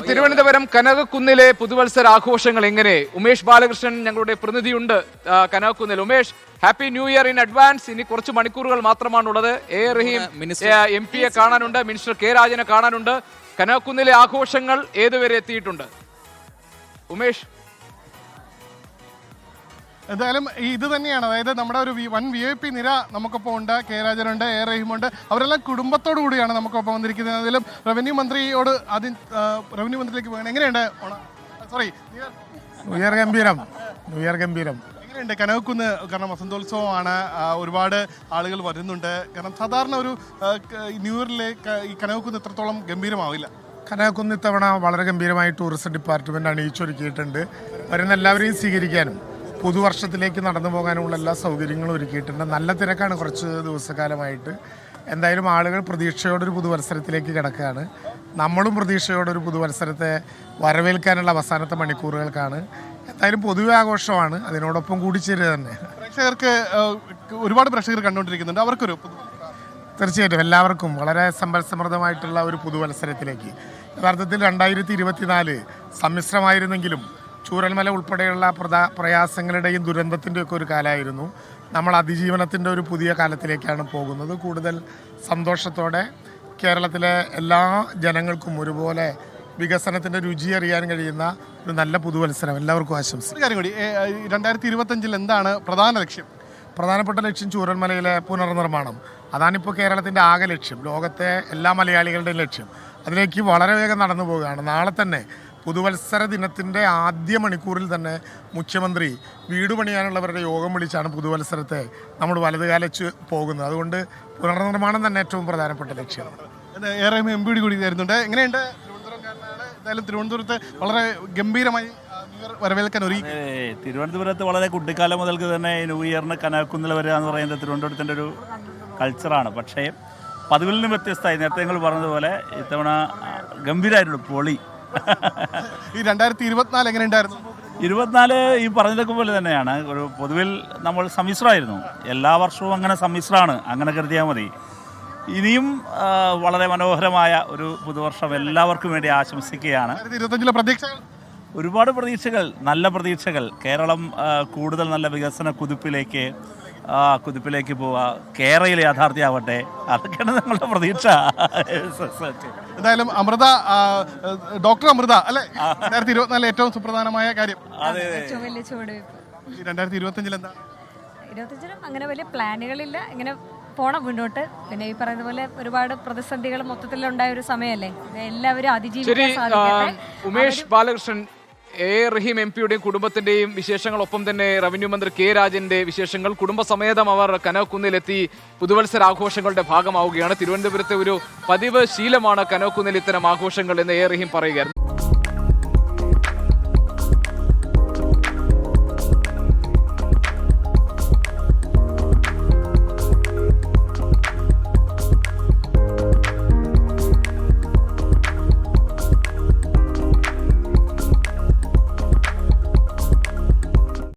തിരുവനന്തപുരം കനകക്കുന്നിലെ പുതുവത്സര ആഘോഷങ്ങൾ എങ്ങനെ? ഉമേഷ് ബാലകൃഷ്ണൻ ഞങ്ങളുടെ പ്രതിനിധിയുണ്ട്. കനകക്കുന്നിൽ. Umesh happy new year in advance. ഇനി കുറച്ച് മണിക്കൂറുകൾ മാത്രമാണുള്ളത്. എ. റഹീം എം. പിയെ കാണാനുണ്ട്. Minister K. രാജനെ കാണാനുണ്ട്. കനകക്കുന്നിലെ ആഘോഷങ്ങൾ ഏതുവരെ എത്തിയിട്ടുണ്ട്? ഉമേഷ് എന്തായാലും ഇത് തന്നെയാണ്. അതായത് നമ്മുടെ ഒരു വൺ വൻ വി ഐ പി നിര നമുക്കൊപ്പം ഉണ്ട്. കെ രാജനുണ്ട് എ റഹീമുണ്ട്. അവരെല്ലാം കുടുംബത്തോടു കൂടിയാണ് നമുക്കൊപ്പം വന്നിരിക്കുന്നത്. അതിലും റവന്യൂ മന്ത്രിയോട് ആദ്യം റവന്യൂ മന്ത്രിയിലേക്ക് പോകണം. എങ്ങനെയുണ്ട്? സോറി ഇയർ ഗംഭീരം. ഇയർ ഗംഭീരം. എങ്ങനെയുണ്ട്? കനകക്കുന്ന് കാരണം വസന്തോത്സവമാണ്. ഒരുപാട് ആളുകൾ വരുന്നുണ്ട്. കാരണം സാധാരണ ഒരു ന്യൂ ഇയറിലെ ഈ കനകക്കുന്ന് ഇത്രത്തോളം ഗംഭീരമാവില്ല. കനകക്കുന്ന് ഇത്തവണ വളരെ ഗംഭീരമായി ടൂറിസം ഡിപ്പാർട്ട്മെന്റ് അണിയിച്ചൊരുക്കിയിട്ടുണ്ട്. വരുന്ന എല്ലാവരെയും സ്വീകരിക്കാനും. പുതുവർഷത്തിലേക്ക് നടന്നു പോകാനുമുള്ള എല്ലാ സൗകര്യങ്ങളും ഒരുക്കിയിട്ടുണ്ട്. നല്ല തിരക്കാണ് കുറച്ച് ദിവസക്കാലമായിട്ട്. എന്തായാലും ആളുകൾ പ്രതീക്ഷയോടൊരു പുതുവത്സരത്തിലേക്ക് കിടക്കുകയാണ്. നമ്മളും പ്രതീക്ഷയോടൊരു പുതുവത്സരത്തെ വരവേൽക്കാനുള്ള അവസാനത്തെ മണിക്കൂറുകൾക്കാണ്. എന്തായാലും പൊതുവെ ആഘോഷമാണ്. അതിനോടൊപ്പം കൂടിച്ചേരുക തന്നെ. പ്രേക്ഷകർക്ക് ഒരുപാട് പ്രേക്ഷകർ കണ്ടുകൊണ്ടിരിക്കുന്നുണ്ട്. അവർക്കൊരു തീർച്ചയായിട്ടും. എല്ലാവർക്കും വളരെ സമ്പൽസമൃദ്ധമായിട്ടുള്ള ഒരു പുതുവത്സരത്തിലേക്ക്. യഥാർത്ഥത്തിൽ രണ്ടായിരത്തി ഇരുപത്തിനാല് സമ്മിശ്രമായിരുന്നെങ്കിലും ചൂരൽമല ഉൾപ്പെടെയുള്ള പ്രധാ പ്രയാസങ്ങളുടെയും ദുരന്തത്തിന്റെയൊക്കെ ഒരു കാലമായിരുന്നു. നമ്മൾ അതിജീവനത്തിന്റെ ഒരു പുതിയ കാലത്തിലേക്കാണ് പോകുന്നത്. കൂടുതൽ സന്തോഷത്തോടെ കേരളത്തിലെ എല്ലാ ജനങ്ങൾക്കും ഒരുപോലെ വികസനത്തിന്റെ രുചി അറിയാൻ കഴിയുന്ന ഒരു നല്ല പുതുവത്സരം. എല്ലാവർക്കും ആശംസിക്കും കാര്യം കൂടി രണ്ടായിരത്തി ഇരുപത്തഞ്ചിൽ എന്താണ് പ്രധാന ലക്ഷ്യം? പ്രധാനപ്പെട്ട ലക്ഷ്യം ചൂരൽമലയിലെ പുനർനിർമ്മാണം. അതാണിപ്പോൾ കേരളത്തിന്റെ ആകെ ലക്ഷ്യം. ലോകത്തെ എല്ലാ മലയാളികളുടെയും ലക്ഷ്യം. അതിലേക്ക് വളരെ വേഗം നടന്നു പോവുകയാണ്. നാളെ തന്നെ പുതുവത്സര ദിനത്തിന്റെ ആദ്യ മണിക്കൂറിൽ തന്നെ മുഖ്യമന്ത്രി വീട് പണിയാനുള്ളവരുടെ യോഗം വിളിച്ചാണ് പുതുവത്സരത്തെ നമ്മൾ വലതുകാലച്ച് പോകുന്നത്. അതുകൊണ്ട് പുനർനിർമ്മാണം തന്നെ ഏറ്റവും പ്രധാനപ്പെട്ട ലക്ഷ്യമാണ്. ഏറെ എം പി കൂടി തരുന്നുണ്ട് എങ്ങനെയുണ്ട്? എന്തായാലും തിരുവനന്തപുരത്ത് വളരെ ഗംഭീരമായി വരവേൽക്കാൻ ഒരു തിരുവനന്തപുരത്ത് വളരെ കുട്ടിക്കാലം മുതൽക്ക് തന്നെ ന്യൂ ഇയറിന് കനകുന്നിൽ വരിക എന്ന് പറയുന്നത് തിരുവനന്തപുരത്തിന്റെ ഒരു കൾച്ചറാണ് പക്ഷേ പതിവിൽ നിന്നും വ്യത്യസ്തമായി നേരത്തെ നിങ്ങൾ പറഞ്ഞതുപോലെ ഇത്തവണ ആ, പൊളി ഈ രണ്ടായിരത്തി ഇരുപത്തിനാല് എങ്ങനെ ഉണ്ടായിരുന്നു? ഇരുപത്തിനാല് ഈ പറഞ്ഞതൊക്കെ പോലെ തന്നെയാണ്. ഒരു പൊതുവിൽ നമ്മൾ സമ്മിശ്രമായിരുന്നു. എല്ലാ വർഷവും അങ്ങനെ സമ്മിശ്രമാണ്. അങ്ങനെ കരുതിയാൽ മതി. ഇനിയും വളരെ മനോഹരമായ ഒരു പുതുവർഷം എല്ലാവർക്കും വേണ്ടി ആശംസിക്കുകയാണ്. ഒരുപാട് പ്രതീക്ഷകൾ. നല്ല പ്രതീക്ഷകൾ. കേരളം കൂടുതൽ നല്ല വികസന കുതിപ്പിലേക്ക് കുതിപ്പിലേക്ക് പോവുക. കേരളയിൽ യാഥാർത്ഥ്യമാവട്ടെ അതൊക്കെയാണ് ഞങ്ങളുടെ പ്രതീക്ഷ. എന്തായാലും അമൃത ഡോക്ടർ അമൃത അല്ലെ? രണ്ടായിരത്തി ഇരുപത്തിനാലിലെ ഏറ്റവും സുപ്രധാനമായ കാര്യം. എന്താ രണ്ടായിരത്തി ഇരുപത്തഞ്ചിൽ എന്താണ് ഇരുപത്തഞ്ചിനും അങ്ങനെ വലിയ പ്ലാനുകളില്ല. ഇങ്ങനെ പോണം മുന്നോട്ട്. പിന്നെ ഈ പറയുന്ന പോലെ ഒരുപാട് പ്രതിസന്ധികൾ മൊത്തത്തിലുണ്ടായ ഒരു സമയമല്ലേ? എല്ലാവരും അതിജീവിക്കാൻ സാധിക്കട്ടെ. ഉമേഷ് ബാലകൃഷ്ണൻ എ റഹീം എം പിയുടെയും കുടുംബത്തിന്റെയും വിശേഷങ്ങളൊപ്പം തന്നെ റവന്യൂ മന്ത്രി കെ രാജന്റെ വിശേഷങ്ങൾ കുടുംബസമേതം അവർ പുതുവത്സര ആഘോഷങ്ങളുടെ ഭാഗമാവുകയാണ്. തിരുവനന്തപുരത്തെ ഒരു പതിവ് ശീലമാണ് കനോക്കുന്നിൽ ഇത്തരം ആഘോഷങ്ങൾ എന്ന് എ റഹീം പറയുകയായിരുന്നു.